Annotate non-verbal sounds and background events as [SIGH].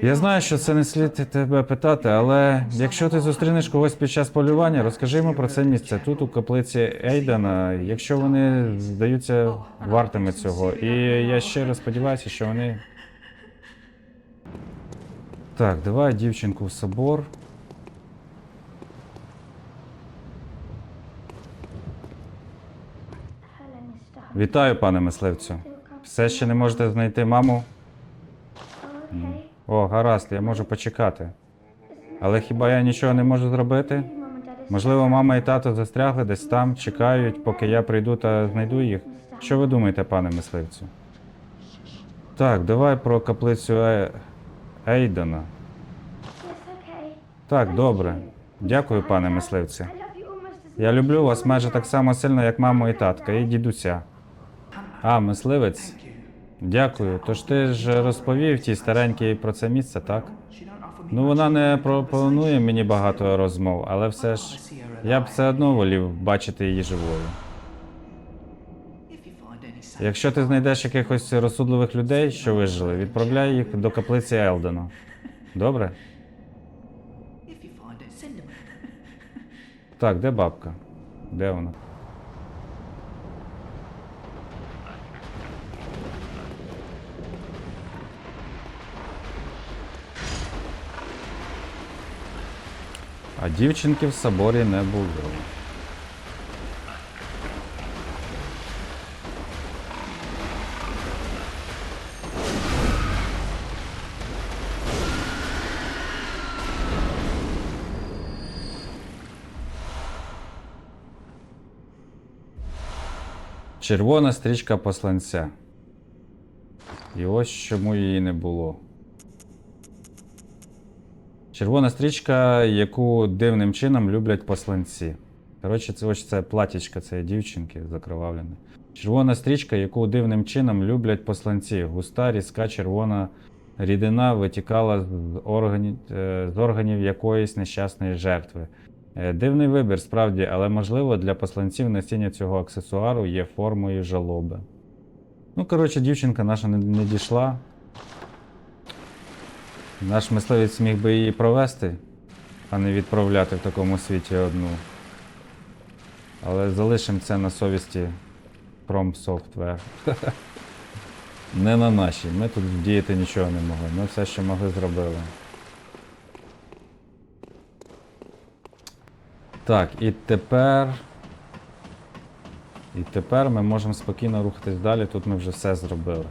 Я знаю, що це не слід тебе питати, але якщо ти зустрінеш когось під час полювання, розкажи йому про це місце тут, у каплиці Ейдена, якщо вони здаються вартими цього. І я щиро сподіваюся, що вони. Так, давай дівчинку в собор. Вітаю, пане мисливцю. Все ще не можете знайти маму? О, гаразд, я можу почекати. Але хіба я нічого не можу зробити? Можливо, мама і тато застрягли десь там, чекають, поки я прийду та знайду їх. Що ви думаєте, пане мисливцю? Так, давай про каплицю е... Ейдена. Так, добре. Дякую, пане мисливці. Я люблю вас майже так само сильно, як маму і татка, і дідуся. А, мисливець. Дякую. Тож ти ж розповів тій старенькій про це місце, так? Ну, вона не пропонує мені багато розмов, але все ж я б все одно волів бачити її живою. Якщо ти знайдеш якихось розсудливих людей, що вижили, відправляй їх до каплиці Елдена. Добре? Так, де бабка? Де вона? А дівчинки в соборі не було. Червона стрічка посланця. І ось чому її не було. Червона стрічка, яку дивним чином люблять посланці. Коротше, це ось це платічка цієї дівчинки закровавлене. Червона стрічка, яку дивним чином люблять посланці. Густа, різка, червона рідина витікала з органів, е, з органів якоїсь нещасної жертви. Е, Дивний вибір, справді, але можливо для посланців носіння цього аксесуару є формою жалоби. Ну, коротше, дівчинка наша не дійшла. Наш мисливець міг би її провести, а не відправляти в такому світі одну. Але залишимо це на совісті Software. [LAUGHS] Не на нашій. Ми тут вдіяти нічого не могли. Ми все, що могли, зробили. Так, і тепер. І тепер ми можемо спокійно рухатись далі. Тут ми вже все зробили.